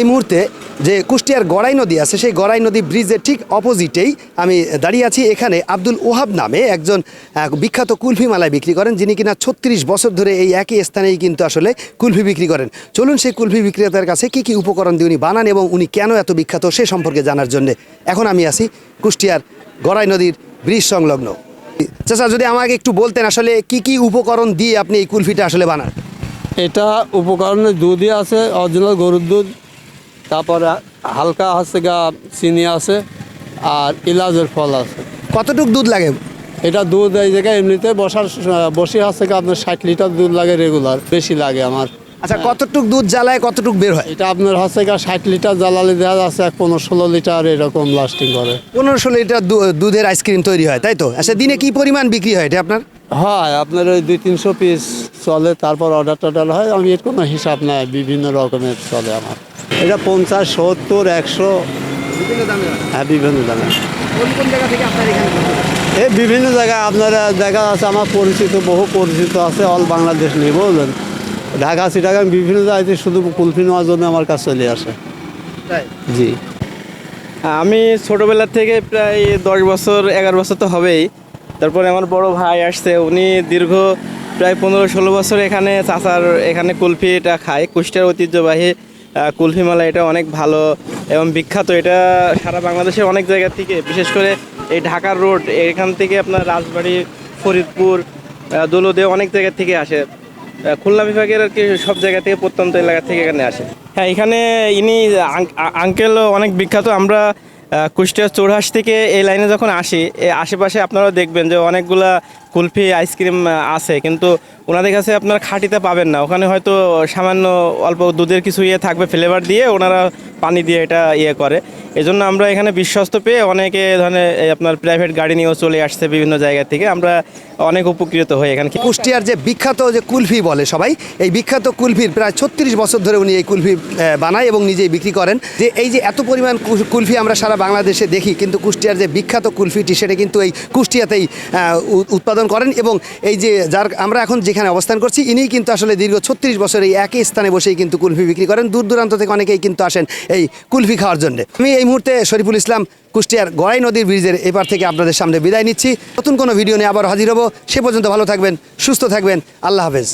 এই মুহূর্তে যে কুষ্টিয়ার গড়াই নদী আছে, সেই গড়াই নদী ব্রিজের ঠিক অপোজিটেই আমি দাঁড়িয়ে আছি। এখানে আব্দুল ওহাব নামে একজন বিখ্যাত কুলফি মালায় বিক্রি করেন, যিনি কিনা ছত্রিশ বছর ধরে এই একই স্থানেই কিন্তু আসলে কুলফি বিক্রি করেন। চলুন সেই কুলফি বিক্রেতার কাছে কি কি উপকরণ দিয়ে উনি বানান এবং উনি কেন এত বিখ্যাত, সে সম্পর্কে জানার জন্য এখন আমি আছি কুষ্টিয়ার গড়াই নদীর ব্রিজ সংলগ্ন। চাচা, যদি আমাকে একটু বলতেন আসলে কি কি উপকরণ দিয়ে আপনি এই কুলফিটা আসলে বানান? এটা উপকরণে দুধই আছে অরিজিনাল গরুর দুধ তারপরে হালকা হচ্ছে গা চিনি আছে আর ইলাজের ফল আছে। কতটুক দুধ লাগে? এটা দুধ এই জায়গায় এমনিতে বসার বসে হচ্ছে গা আপনার ষাট লিটার দুধ লাগে রেগুলার বেশি লাগে আমার। আচ্ছা কতটুক দুধ জ্বালায় কতটুক বের হয়? এটা আপনার হচ্ছে গা ষাট লিটার জ্বালালে দেওয়া যাচ্ছে এক পনেরো ষোলো লিটার এরকম লাস্টিং করে। পনেরো ষোলো লিটার দুধের আইসক্রিম তৈরি হয় তাই তো? আচ্ছা দিনে কি পরিমাণ বিক্রি হয় এটা আপনার? হয় আপনার ওই দুই তিনশো পিস চলে তারপর অর্ডার টর্ডার হয় আমি এর কোনো হিসাব নাই বিভিন্ন রকমের চলে আমার। এটা পঞ্চাশ সত্তর একশো। হ্যাঁ। বিভিন্ন দামে। এই বিভিন্ন জায়গায় আপনারা দেখা আছে আমার পরিচিত বহু পরিচিত আছে অল বাংলাদেশ নিয়ে বুঝলেন ঢাকা সিটাগাং বিভিন্ন জায়গায় শুধু কুলফি নেওয়ার জন্য আমার কাছে চলে আসে। জি। আমি ছোটোবেলা থেকে প্রায় দশ বছর এগারো বছর তো হবেই। তারপরে আমার বড় ভাই আসছে উনি দীর্ঘ প্রায় পনেরো ষোলো বছর এখানে চাচার এখানে কুলফিটা খায় কুষ্টিয়ার ঐতিহ্যবাহী আহ, কুলফি মালা এটা অনেক ভালো এবং বিখ্যাত। এটা সারা বাংলাদেশের অনেক জায়গা থেকে বিশেষ করে এই ঢাকার রোড এখান থেকে আপনার রাজবাড়ি ফরিদপুর আহ, অনেক জায়গা থেকে আসে। খুলনা বিভাগের আর কি সব জায়গা থেকে প্রত্যন্ত এলাকা থেকে এখানে আসে। হ্যাঁ এখানে ইনি আঙ্কেলও আঙ্কেল অনেক বিখ্যাত। আমরা আহ, কুষ্টিয়ার চৌরাস থেকে এই লাইনে যখন আসি আশেপাশে আপনারা দেখবেন যে অনেকগুলা কুলফি আইসক্রিম আছে। কিন্তু ওনাদের কাছে আপনারা খাঁটিতে পাবেন না। ওখানে হয়তো সামান্য অল্প দুধের কিছু ইয়ে থাকবে ফ্লেভার দিয়ে ওনারা পানি দিয়ে এটা ইয়ে করে। এই জন্য আমরা এখানে বিশ্বস্ত পেয়ে অনেকে ধরনের আপনার প্রাইভেট গাড়ি নিয়েও চলে আসছে বিভিন্ন জায়গা থেকে। আমরা অনেক উপকৃত হই এখানে কুষ্টিয়ার যে বিখ্যাত যে কুলফি বলে সবাই, এই বিখ্যাত কুলফির প্রায় ছত্রিশ বছর ধরে উনি এই কুলফি বানায় এবং নিজেই বিক্রি করেন। যে এই যে এত পরিমাণ কুলফি আমরা সারা বাংলাদেশে দেখি, কিন্তু কুষ্টিয়ার যে বিখ্যাত কুলফিটি সেটা কিন্তু এই কুষ্টিয়াতেই উৎপাদন করেন এবং এই যে যার, আমরা এখন যেখানে অবস্থান করছি, ইনিই কিন্তু আসলে দীর্ঘ ছত্রিশ বছর এই একই স্থানে বসেই কিন্তু কুলফি বিক্রি করেন। দূর দূরান্ত থেকে অনেকেই কিন্তু আসেন এই কুলফি খাওয়ার জন্য। আমি এই মুহূর্তে শরীফুল ইসলাম কুষ্টিয়ার গড়াই নদীর ব্রিজের এপার থেকে আপনাদের সামনে বিদায় নিচ্ছি। নতুন কোনো ভিডিও নিয়ে আবার হাজির হব। সে পর্যন্ত ভালো থাকবেন, সুস্থ থাকবেন। আল্লাহ হাফেজ।